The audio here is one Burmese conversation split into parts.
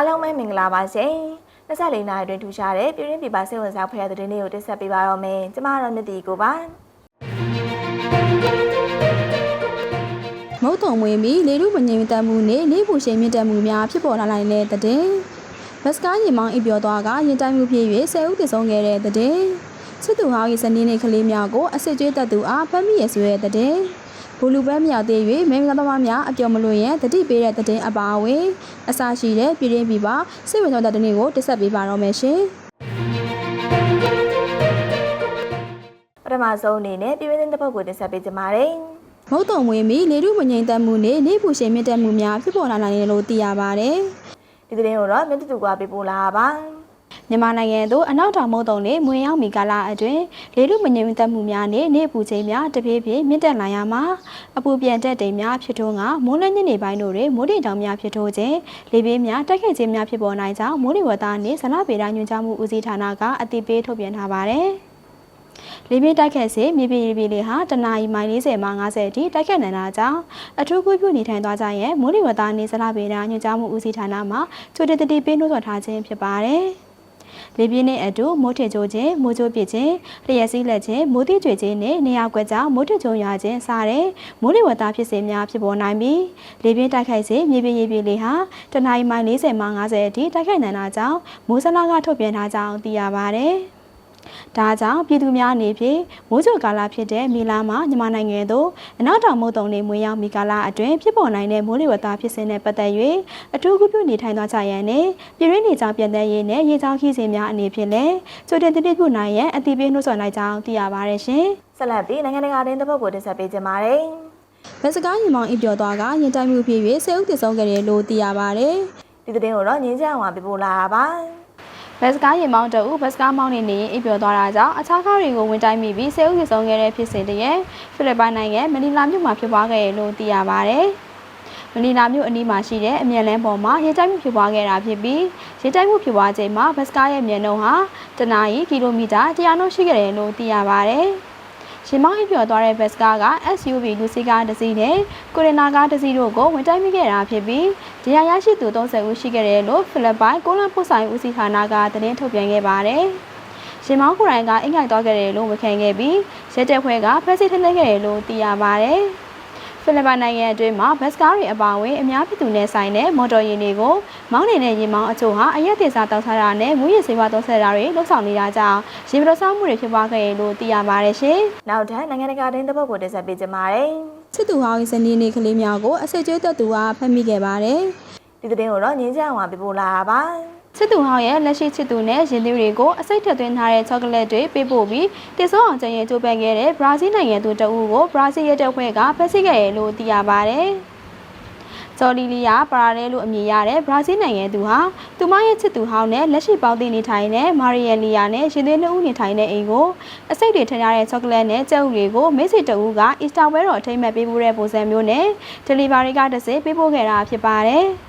အားလုံးပဲမင်္ဂလာပါရှင်။24နာရီအတွင်းထူရှားတဲ့ပြည်ရင်းပြည်ပစိတ်ဝင်စားဖွယ်တဲ့သတင်းတွေကိုတင်ဆက်ပေးပါတော့မယ်။ကျမကတော့မြတ်တီကိုပါမုတ်တုံမွေမီလေရုမငြိမ်သက်မှုနဲ့နေပူရှိန်မြင့်တက်မှုများဖြစ်ပေါ်လာနိုင်တဲ့တဲ့တဲ့ဘတ်စကားရင်မောင်းအိပ်ပျော်သွားကရင်တိုင်မှုဖြစ်၍ဆယ်ဦးတည်ဆုံးခဲ့တဲ့တဲ့တဲ့ချစ်သူဟောင်း၏ဇနီးနှင့်ကလေးများကိုအစစ်ကျွေးတက်သူအားဖမ်းမိရဆိုတဲ့တဲ့တဲ့ ဘူလူပဲမြောက်သေး၍မင်းကသမားများအပျော်မလို့ရန်တတိပေးတဲ့တဲ့တဲ့အပါအဝင်အစရှိတဲ့ပြည်ရင်းပြည်ပစိတ်ဝင်စားတဲ့တဲ့တွေကိုတင်ဆက်ပေးပါတော့မယ်ရှင်။ပထမဆုံးအနေနဲ့ပြည်ရင်းသတင်းတစ်ပုဒ်ကိုတင်ဆက်ပေးကြပါမယ်။မုတ်တုံမွေမီလေရုမငြိမ်သက်မှုနဲ့နေပူရှိန်မြင့်တက်မှုများဖြစ်ပေါ်လာနိုင်တယ်လို့သိရပါတယ်ဒီသတင်းကိုတော့မြတ်တီကပေးပို့လာပါ မြန်မာနိုင်ငံသို့အနောက်တောင်မုတ်တုံနှင့်မွေရောက်မီကာလအတွင်းလေထုမငြိမ်သက်မှုများနှင့်နေပူချိန်များတဖြည်းဖြည်းမြင့်တက်လာရမှာအပူပြန်တက်တိမ်များဖြစ်ထွန်းကမိုးလင်းညနေပိုင်းတို့တွင်မိုးတိမ်တောင်များဖြစ်ထွန်းခြင်းလေပြင်းများတိုက်ခတ်ခြင်းများဖြစ်ပေါ်နိုင်ကြောင်းမိုးလေဝသနှင့်ဇလဗေဒညွှန်ကြားမှုဦးစီးဌာနကအသိပေးထုတ်ပြန်ထားပါတယ်လေပြင်းတိုက်ခတ်စေမြေပြင်ရေပြင်လေဟာတနအီမိုင်40မှ50အထိတိုက်ခတ်နိုင်တာကြောင့်အထူးကုပြုနေထိုင်သွားကြရန်မိုးလေဝသနှင့်ဇလဗေဒညွှန်ကြားမှုဦးစီးဌာနမှကြိုတင်တတိပေးနှိုးဆော်ထားခြင်းဖြစ်ပါတယ်။ လေပြင်းနဲ့အတူမိုးထစ်ကြိုးခြင်းမိုးကြိုးပစ်ခြင်းလျှက်စီးလက်ခြင်းမိုးတိကျွေခြင်းနဲ့နေရာကွက်ကြောင့်မိုးထစ်ကြုံရွာခြင်းစတဲ့မိုးလေဝသဖြစ်စဉ်များဖြစ်ပေါ်နိုင်ပြီးလေပြင်းတိုက်ခိုက်စေမြေပြင်ရေပြင်လေဟာတနအီမိုင်40မှ50အထိတိုက်ခိုက်နိုင်တာကြောင့်မိုးစလာကထုတ်ပြန်ထားကြောင်းသိရပါတယ်။ ဒါကြောင့်ပြည်သူများအနေဖြင့်မိုးကြိုကာလဖြစ်တဲ့မေလာမှာမြန်မာနိုင်ငံသို့အနောက်တောင်မုတ်တုံနေမွေရောက်မီကာလအတွင်းဖြစ်ပေါ်နိုင်တဲ့မိုးလေဝသဖြစ်စဉ်နဲ့ပတ်သက်၍အထူးကုပြုနေထိုင်သွားကြရန်နဲ့ပြည်ရင်းနေကြောင်ပြန်တဲ့ရေးနဲ့ရေကြောင်းခီးစဉ်များအနေဖြင့်လည်းကြိုတင်တတိပြုနိုင်ရန်အတိပေးနှိုးဆော်လိုက်ကြောင်းသိရပါတယ်ရှင်။။ဆက်လက်ပြီးနိုင်ငံတကာသတင်းတစ်ပုဒ်ကိုတင်ဆက်ပေးကြပါမယ်ဘတ်စကားရင်မောင်အိပ်ပျော်သွားကရင်တိုင်မှုဖြစ်၍ဆဲဥတည်ဆုံးခဲ့တယ်လို့သိရပါတယ်။ဒီသတင်းကိုတော့ငင်းကြအောင်ပေးပို့လာပါ။ ဘတ်စကားရင်မောင်တအုပ်ဘတ်စကားမောင်းနေနေရင်အိပ်ပျော်သွားတာကြောင့်အခြားကားတွေကိုဝင်တိုက်မိပြီးဆဲဥတည်ဆုံးခဲ့တဲ့ဖြစ်စဉ်တည်းဖိလစ်ပိုင်နိုင်ငံမနီလာမြို့မှာဖြစ်ပွားခဲ့တယ်လို့သိရပါတယ်။မနီလာမြို့အနီးမှာရှိတဲ့အမြန်လန်းပေါ်မှာရေတိုက်မှုဖြစ်ပွားခဲ့တာဖြစ်ပြီးရေတိုက်မှုဖြစ်ပွားချိန်မှာဘတ်စကားရဲ့မြန်နှုန်းဟာတနာရီကီလိုမီတာ100နှုန်းရှိခဲ့တယ်လို့သိရပါတယ်။ ရှင်မောင်းအိပ်ပျော်သွားတဲ့ဘတ်စကားက SUV လူစီကားတစ်စီးနဲ့ကိုရီနာကားတစ်စီးတို့ကိုဝင်တိုက်မိခဲ့တာဖြစ်ပြီးတရားရရှိသူ30ဦးရှိခဲ့တယ်လို့ဖိလစ်ပိုင်ကိုလံပို့ဆိုင်ဦးစီးဌာနကသတင်းထုတ်ပြန်ခဲ့ပါတယ်။ရှင်မောင်းကိုရိုင်းကအင်္ဂိုက်သွားခဲ့တယ်လို့ဝန်ခံခဲ့ပြီးရဲတပ်ဖွဲ့ကဖမ်းဆီးထိန်းသိမ်းခဲ့တယ်လို့သိရပါတယ်။ ဖိလစ်ပိုင်နိုင်ငံအတွင်းမှာဘတ်စကားတွေအပါအဝင်အများပြည်သူနဲ့ဆိုင်တဲ့မော်တော်ယာဉ်တွေကိုမောင်းနေတဲ့ယာဉ်မောင်းအချို့ဟာအရက်တင်စားတောက်စားတာနဲ့မူရည်စေဝါသုံးဆတာတွေလှုပ်ဆောင်နေတာကြောင့်ရေပတော်ဆောင်မှုတွေဖြစ်ပွားခဲ့ရလို့သိရပါတယ်ရှင်။။နောက်ထပ်နိုင်ငံတကာသတင်းတစ်ပုဒ်ကိုတင်ဆက်ပေးကြပါမယ်။ချစ်သူဟောင်း၏ဇနီးနှင့်ကလေးများကိုအဆက်ကျွေးသက်သူအားဖမ်းမိခဲ့ပါတယ်ဒီသတင်းကိုတော့ငင်းကြအောင်ပေးပို့လာပါ။ ချစ်သူဟောင်းရဲ့လက်ရှိချစ်သူနဲ့ရင်သွေးတွေကိုအစိတ်ထက်သွင်းထားတဲ့ချောကလက်တွေပေးပို့ပြီးတည်ဆုံအောင်ကျရင်ကြိုးပမ်းခဲ့တဲ့ဘရာဇီးနိုင်ငံသူတအူးကိုဘရာဇီးရဲတပ်ဖွဲ့ကဖမ်းဆီးခဲ့ရလို့သိရပါတယ်။ဂျော်လီလီယာပါရာရဲလို့အမည်ရတဲ့ဘရာဇီးနိုင်ငံသူဟာသူမရဲ့ချစ်သူဟောင်းနဲ့လက်ရှိပေါင်းတင်နေထိုင်တဲ့မာရီယယ်လီယာနဲ့ရင်သွေးနှစ်ဦးနေထိုင်တဲ့အိမ်ကိုအစိတ်တွေထည့်ထားတဲ့ချောကလက်နဲ့ကြက်ဥတွေကိုမိတ်ဆွေတအူးကအီစတာဝဲတော်အထိမ်းအမှတ်ပေးပို့တဲ့ပုံစံမျိုးနဲ့ဒလီဗာရီကတစ်စိပေးပို့ခဲ့တာဖြစ်ပါတယ်။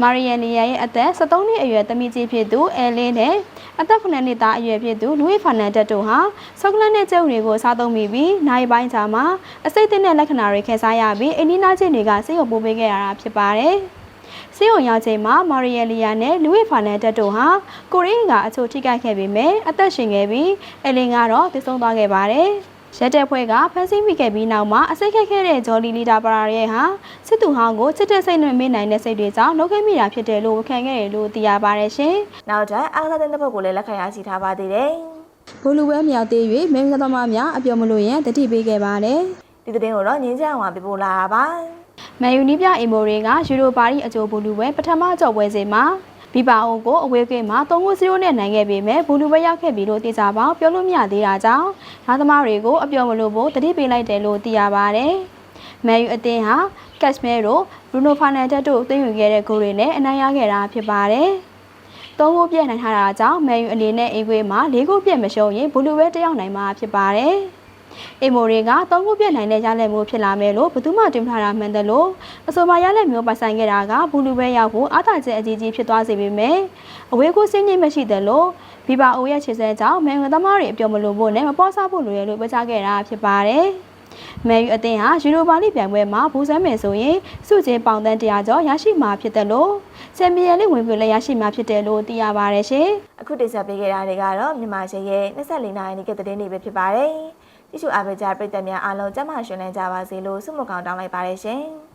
မာရီယန်နီယာရဲ့အသက်73နှစ်အရွယ်သမီးကြီးဖြစ်သူအဲလင်းနဲ့အသက်9နှစ်သားအရွယ်ဖြစ်သူလူဝိဖာနန်တက်တို့ဟာဆော့ကလတ်နဲ့ကျုပ်တွေကိုစားသုံးမိပြီးနိုင်ပိုင်းချာမှာအစိတ်အသင့်တဲ့လက္ခဏာတွေခန်းစားရပြီးအိန္ဒိနာချင်းတွေကစိတ်ရုပ်ပိုးပေးခဲ့ရတာဖြစ်ပါတယ်။စေယုံရောက်ချိန်မှာမာရီယယ်လီယာနဲ့လူဝိဖာနန်တက်တို့ဟာကိုရီးယားကအချို့ထိခိုက်ခဲ့ပေမဲ့အသက်ရှင်ခဲ့ပြီးအဲလင်းကတော့တည်ဆုံသွားခဲ့ပါတယ်။ ရက်တဲ့ဖွဲ့ကဖမ်းဆီးမိခဲ့ပြီးနောက်မှာအစိတ်ခက်ခဲတဲ့ဂျော်လီလီတာပရာရဲဟာစစ်သူဟောင်းကိုချစ်တဲ့စိတ်နဲ့မေ့နိုင်တဲ့စိတ်တွေကြောင့်လုပ်ခဲ့မိတာဖြစ်တယ်လို့ဝန်ခံခဲ့တယ်လို့သိရပါတယ်ရှင်။နောက်ထပ်အားကစားသတင်းတစ်ပုဒ်ကိုလည်းလက်ခံရရှိထားပါသေးတယ်။ဘိုလူဝဲမြောက်သေး၍မင်းကသမားများအပြော်မလို့ရန်တတိပေးခဲ့ပါတယ်။ဒီသတင်းကိုတော့ငင်းကြအောင်ပေးပို့လာပါ။မန်ယူနီးပြအင်မိုတွေကယူရိုပါရီအကြိုဘိုလူဝဲပထမကြော့ပွဲစဉ်မှာ ဘီပါအိုကိုအဝေးကင်းမှာ3-0နဲ့နိုင်ခဲ့ပေမဲ့ဘူလူပဲရောက်ခဲ့ပြီလို့သိကြပါပြောလို့မရသေးတာကြောင့်သားသမားတွေကိုအပြော်မလို့ဖို့တတိပေးလိုက်တယ်လို့သိရပါတယ်။မန်ယူအသင်းဟာကက်ရှ်မဲရိုဘရူနိုဖာနန်တက်တို့အသင်းယူခဲ့တဲ့ဂိုးတွေနဲ့အနိုင်ရခဲ့တာဖြစ်ပါတယ်။သုံးဂိုးပြည့်နိုင်ထားတာကြောင့်မန်ယူအနေနဲ့အိမ်ခွေးမှာ၄ဂိုးပြည့်မရှုံးရင်ဘူလူပဲတယောက်နိုင်မှာဖြစ်ပါတယ်။ ။အိမ်မိုတွေကသုံးခုပြက်နိုင်တဲ့ရလက်မျိုးဖြစ်လာမယ်လို့ဘယ်သူမှတွင်ထားတာမှန်တယ်လို့အဆိုပါရလက်မျိုးပိုင်ဆိုင်ခဲ့တာကဘူးလူပဲရောက်ကိုအားသာချက်အကြီးကြီးဖြစ်သွားစေပေမဲ့အဝေးကိုစင်းညစ်မရှိတယ်လို့ဘီဘာအိုရဲ့ခြေစဲကြောင့်မန်ငွေသမားတွေအပြုံမလို့ဖို့နဲ့မပေါ်စားဖို့လိုရလို့ပြောကြားခဲ့တာဖြစ်ပါတယ်။မဲယူအသင်းဟာယူရိုပါလိပြိုင်ပွဲမှာဘူးစမ်းမယ်ဆိုရင်စုချင်းပေါင်တန်း100ကျော်ရရှိမှာဖြစ်တယ်လို့ချန်ပီယံလိဝင်ခွင့်လည်းရရှိမှာဖြစ်တယ်လို့သိရပါတယ်ရှင်။အခုတင်ဆက်ပေးခဲ့တာတွေကတော့မြန်မာရေရဲ့24နိုင်နေ့ကသတင်းတွေပဲဖြစ်ပါတယ်။ ကြည့်ရှုအားပေးကြပရိသတ်များအားလုံးကျန်းမာရှင်လန်းကြပါစေလို့ဆုမကောင်းတောင်းလိုက်ပါတယ်ရှင်။